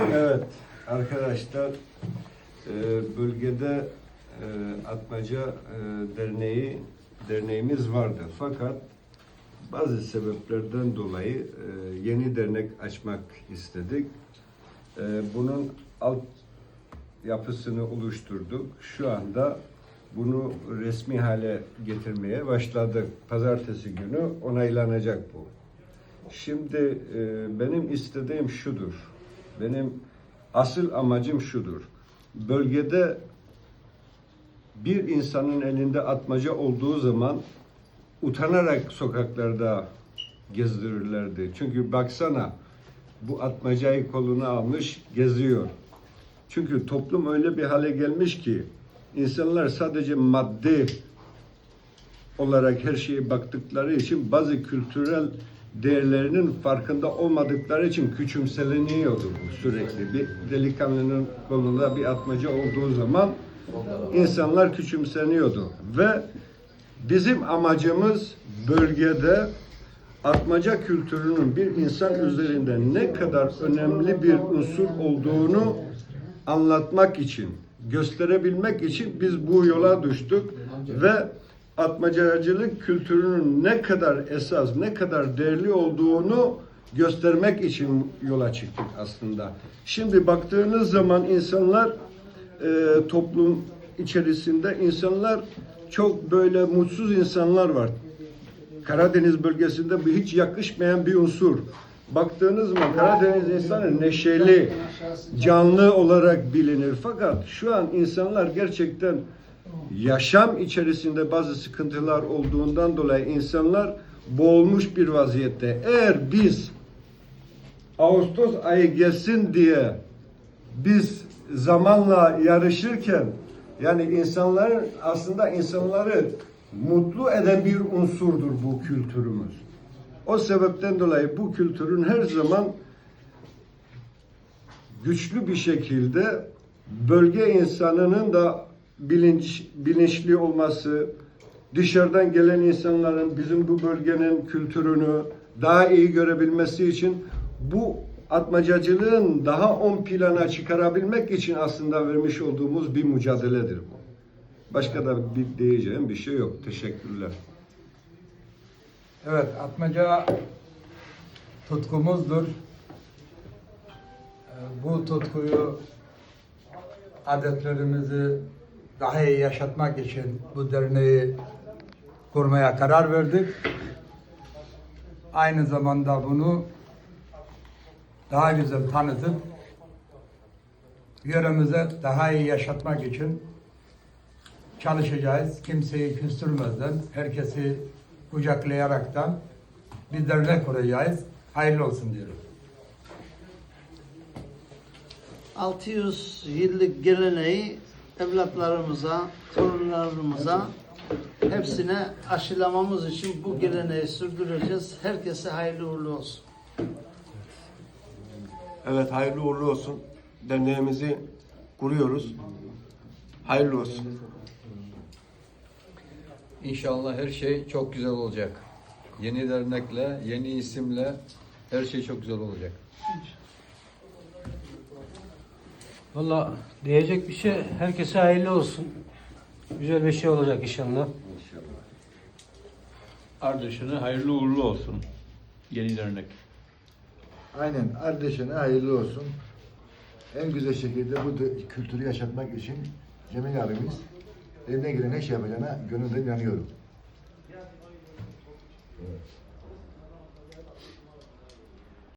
Evet arkadaşlar e, bölgede e, Atmaca e, Derneği derneğimiz vardı. Fakat bazı sebeplerden dolayı yeni dernek açmak istedik. Bunun alt yapısını oluşturduk. Şu anda bunu resmi hale getirmeye başladık. Pazartesi günü onaylanacak bu. Şimdi e, benim istediğim şudur. Benim asıl amacım şudur. Bölgede bir insanın elinde atmaca olduğu zaman utanarak sokaklarda gezdirirlerdi. Çünkü baksana bu atmacayı koluna almış geziyor. Çünkü toplum öyle bir hale gelmiş ki insanlar sadece maddi olarak her şeye baktıkları için bazı kültürel değerlerinin farkında olmadıkları için küçümseleniyordu bu sürekli. Bir delikanlının kolunda bir atmaca olduğu zaman insanlar küçümseniyordu ve bizim amacımız bölgede atmaca kültürünün bir insan üzerinde ne kadar önemli bir unsur olduğunu anlatmak için, gösterebilmek için biz bu yola düştük ve atmacacılık kültürünün ne kadar esas, ne kadar değerli olduğunu göstermek için yola çıktık aslında. Şimdi baktığınız zaman insanlar e, toplum içerisinde insanlar çok böyle mutsuz insanlar var. Karadeniz bölgesinde bu hiç yakışmayan bir unsur. Baktığınız zaman Karadeniz insanı neşeli, canlı olarak bilinir. Fakat şu an insanlar gerçekten yaşam içerisinde bazı sıkıntılar olduğundan dolayı insanlar boğulmuş bir vaziyette. Eğer biz Ağustos ayı gelsin diye biz zamanla yarışırken yani insanların aslında insanları mutlu eden bir unsurdur bu kültürümüz. O sebepten dolayı bu kültürün her zaman güçlü bir şekilde bölge insanının da bilinç, bilinçli olması, dışarıdan gelen insanların bizim bu bölgenin kültürünü daha iyi görebilmesi için bu atmacacılığın daha ön plana çıkarabilmek için aslında vermiş olduğumuz bir mücadeledir bu. Başka da bir diyeceğim bir şey yok. Teşekkürler. Evet, atmaca tutkumuzdur. Ee, Bu tutkuyu adetlerimizi daha iyi yaşatmak için bu derneği kurmaya karar verdik. Aynı zamanda bunu daha güzel tanıtıp yöremize daha iyi yaşatmak için çalışacağız. Kimseyi küstürmezden, herkesi kucaklayaraktan bir dernek kuracağız. Hayırlı olsun diyorum. 600 yıllık geleneği evlatlarımıza, torunlarımıza hepsine aşılamamız için bu geleneği sürdüreceğiz. Herkese hayırlı uğurlu olsun. Evet hayırlı uğurlu olsun. Derneğimizi kuruyoruz. Hayırlı olsun. İnşallah her şey çok güzel olacak. Yeni dernekle, yeni isimle her şey çok güzel olacak. Valla diyecek bir şey herkese hayırlı olsun. Güzel bir şey olacak inşallah. Ardeşen'e hayırlı uğurlu olsun. Yeni dernek. Aynen. Ardeşen'e hayırlı olsun. En güzel şekilde bu kültürü yaşatmak için Cemil abimiz elinden gelen her şey yapacağına gönülden inanıyorum. Evet.